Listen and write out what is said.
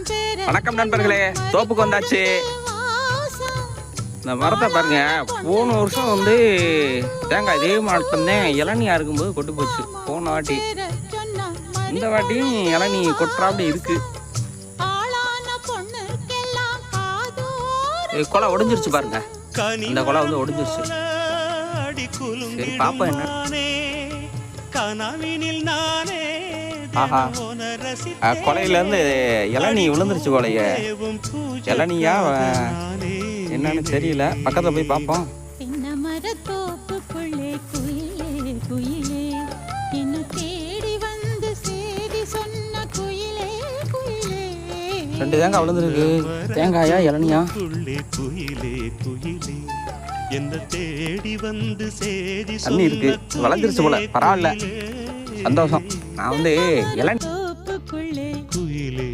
வணக்கம் நண்பர்களே. தோப்புக்கு வந்தாச்சு. இந்த மரத்தை பாருங்க போன வருஷம் வந்து தேங்காய் இதே மரத்தம் தான் இளநியா இருக்கும்போது கொட்டு போச்சு. போன வாட்டி. இந்த வாட்டியும் இளநீ கொட்டுறாப்படி இருக்கு. கொலை ஒடிஞ்சிருச்சு பாருங்க. இந்த கொலை வந்து ஒடிஞ்சிருச்சு. சரி பாப்போம் என்ன? ஆஹா. ஆ, கொலையில இருந்து இளநீ விழுந்துருச்சு கொலைய இளநியா என்னன்னு தெரியல. பக்கத்துல போய் பார்ப்போம். ரெண்டு தேங்காய் விழுந்துருக்கு. தேங்காயா இளநியா? தண்ணி இருக்கு. வளைஞ்சிருச்சு போல. பரவாயில்ல. சந்தோஷம். நான் வந்து இளநீ குயிலே.